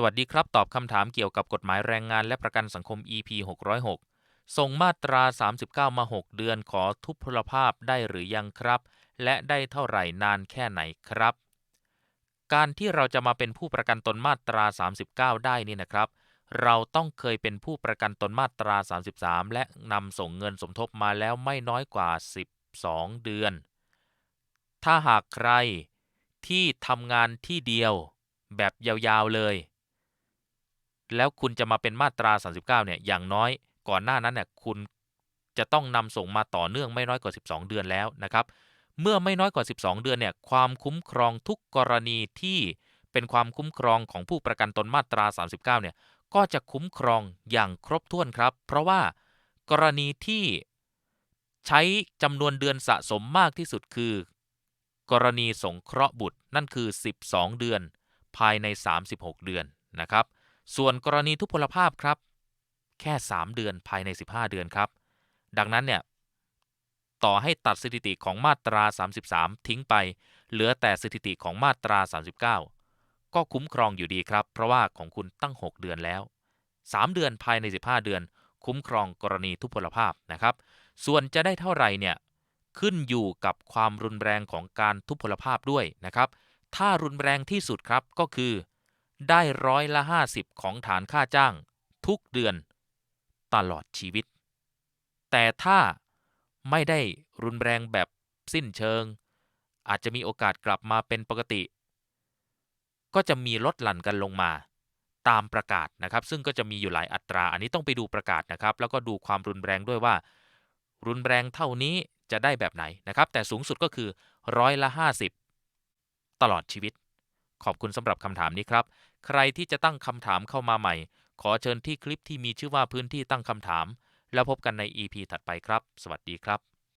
สวัสดีครับ ตอบคำถามเกี่ยวกับกฎหมายแรงงานและประกันสังคม EP 606 ส่งมาตรา 39 มา 6 เดือนขอทุพพลภาพได้หรือยังครับ และได้เท่าไหร่นานแค่ไหนครับ การที่เราจะมาเป็นผู้ประกันตนมาตรา 39 ได้นี่นะครับ เราต้องเคยเป็นผู้ประกันตนมาตรา 33 และนำส่งเงินสมทบมาแล้วไม่น้อยกว่า 12 เดือน ถ้าหากใครที่ทำงานที่เดียว แบบยาวๆเลย แล้วคุณจะมาเป็นมาตรา 39 เนี่ย อย่างน้อยก่อนหน้านั้นเนี่ยคุณจะต้องนำส่งมาต่อเนื่องไม่น้อยกว่า 12 เดือนแล้วนะครับ เมื่อไม่น้อยกว่า 12 เดือนเนี่ย ความคุ้มครองทุกกรณีที่เป็นความคุ้มครองของผู้ประกันตนมาตรา 39 เนี่ย ก็จะคุ้มครองอย่างครบถ้วนครับ เพราะว่ากรณีที่ใช้จำนวนเดือนสะสมมากที่สุดคือ กรณีสงเคราะห์บุตรนั่นคือ 12 เดือน ภายใน 36 เดือนนะครับ ส่วนกรณีทุพพลภาพครับ แค่ 3 เดือนภายใน 15 เดือนครับ ดังนั้นเนี่ยต่อให้ตัดสถิติของมาตรา 33 ทิ้งไป เหลือแต่สถิติของมาตรา 39 ก็คุ้มครองอยู่ดีครับ เพราะว่าของคุณตั้ง 6 เดือนแล้ว 3 เดือนภายใน 15 เดือน คุ้มครองกรณีทุพพลภาพนะครับ ส่วนจะได้เท่าไหร่เนี่ยขึ้นอยู่กับความรุนแรงของการทุพพลภาพด้วยนะครับ ถ้ารุนแรงที่สุดครับก็คือ ได้ร้อยละ50ของฐานค่าจ้าง ทุกเดือนตลอดชีวิต แต่ถ้าไม่ได้รุนแรงแบบสิ้นเชิง อาจจะมีโอกาสกลับมาเป็นปกติ ก็จะมีลดหลั่นกันลงมาตามประกาศนะครับ ซึ่งก็จะมีอยู่หลายอัตรา อันนี้ต้องไปดูประกาศนะครับ แล้วก็ดูความรุนแรงด้วยว่า รุนแรงเท่านี้จะได้แบบไหนนะครับ แต่สูงสุดก็คือร้อยละ 50 ตลอดชีวิต ขอบคุณสำหรับคำถามนี้ครับ ใครที่จะตั้งคำถามเข้ามาใหม่ ขอเชิญที่คลิปที่มีชื่อว่าพื้นที่ตั้งคำถาม แล้วพบกันใน EP ถัดไปครับ สวัสดีครับ